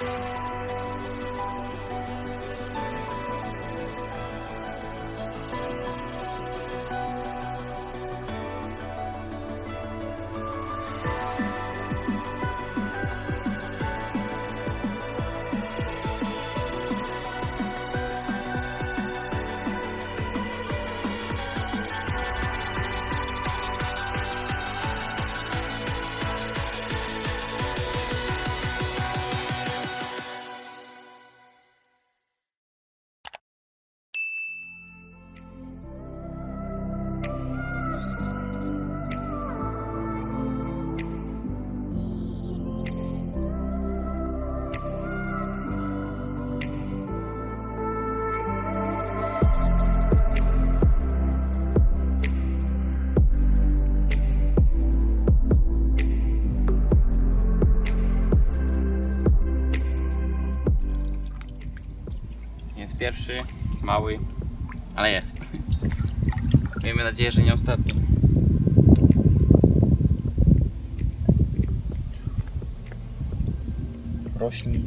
Música pierwszy, mały, ale jest. Miejmy nadzieję, że nie ostatni. Rośnij.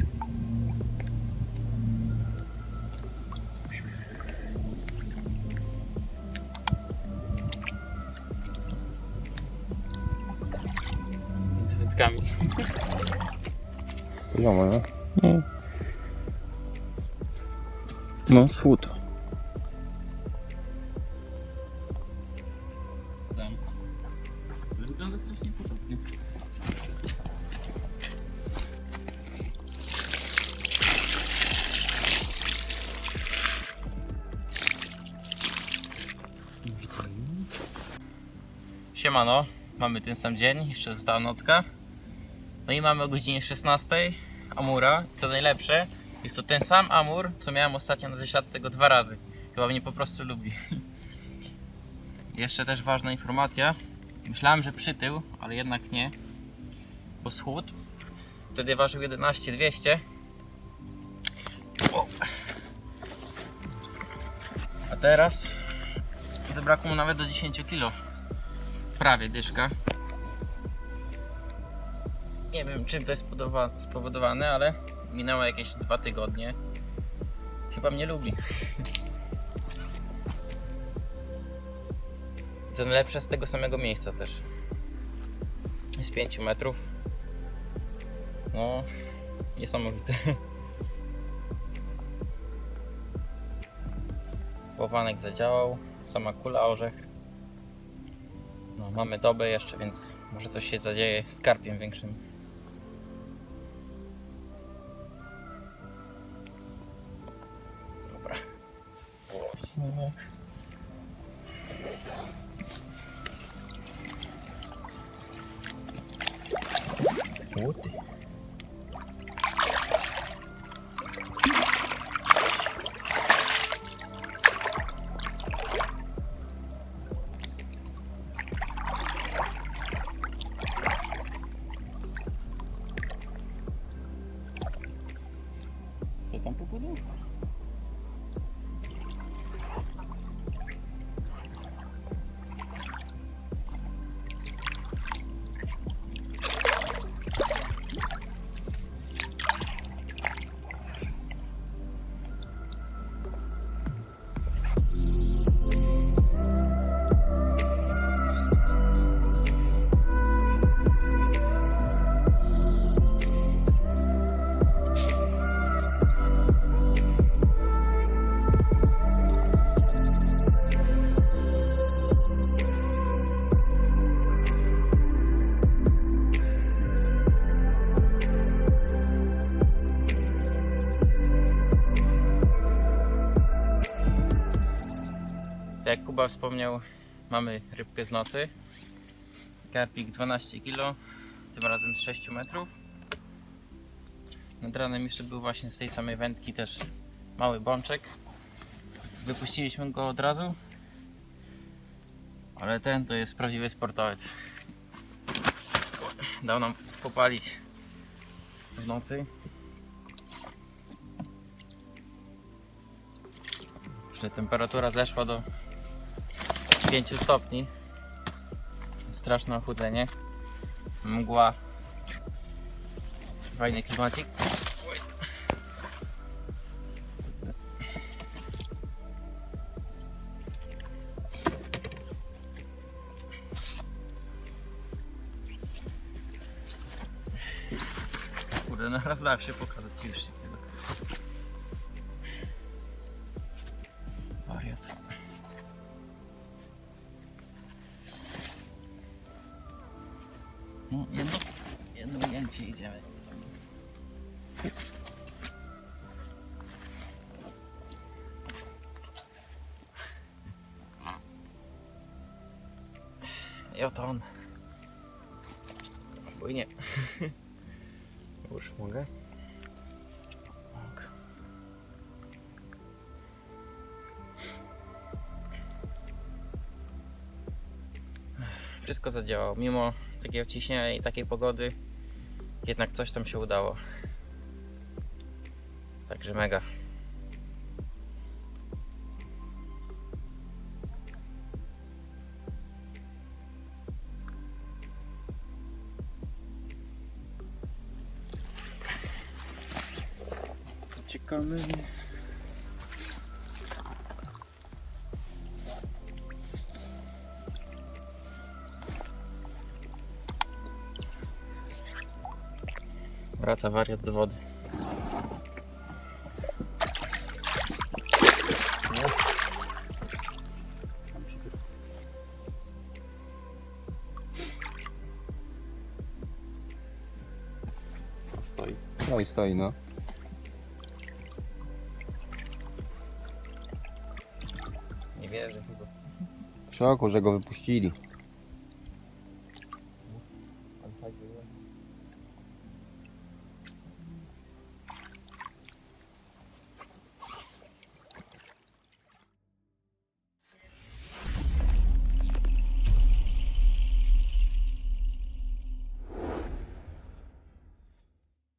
Z wędkami. Poziomo, nie? No. No, schód. Tam. Wygląda strasznie podobnie. Siemano, mamy ten sam dzień, jeszcze została nocka. No i mamy o godzinie 16 Amura. Co najlepsze, jest to ten sam Amur, co miałem ostatnio na zasiadce go dwa razy. Chyba mnie po prostu lubi. Jeszcze też ważna informacja. Myślałem, że przytył, ale jednak nie. Bo schód. Wtedy ważył 11200. O. A teraz zabrakło mu nawet do 10 kg. Prawie dyszka. Nie wiem czym to jest spowodowane, ale minęło jakieś dwa tygodnie. Chyba mnie lubi. Co najlepsze z tego samego miejsca też. Z 5 metrów. No, niesamowite. Łowanek zadziałał, sama kula orzech. No, mamy dobę jeszcze, więc może coś się zadzieje z karpiem większym. Łoty. Co tam popłynął? Tak Kuba wspomniał, mamy rybkę z nocy. Karpik 12 kg, tym razem z 6 metrów. Nad ranem jeszcze był właśnie z tej samej wędki też mały bączek. Wypuściliśmy go od razu. Ale ten to jest prawdziwy sportowiec. Dał nam popalić w nocy. Że temperatura zeszła do 5 stopni. Straszne ochudzenie. Mgła. Fajny klimacik. Kurde, no raz dałem się pokazać ci już. ఎందుకు ఎందుకు ఏం చేయాలి Я вот он. Бойня. Больше мага. wszystko zadziałało. Mimo takiego ciśnienia i takiej pogody, jednak coś tam się udało. Także mega. Czekamy. Wraca wariat do wody. Stoi. No i stoi, no. Nie wierzę chyba. W szoku, że go wypuścili.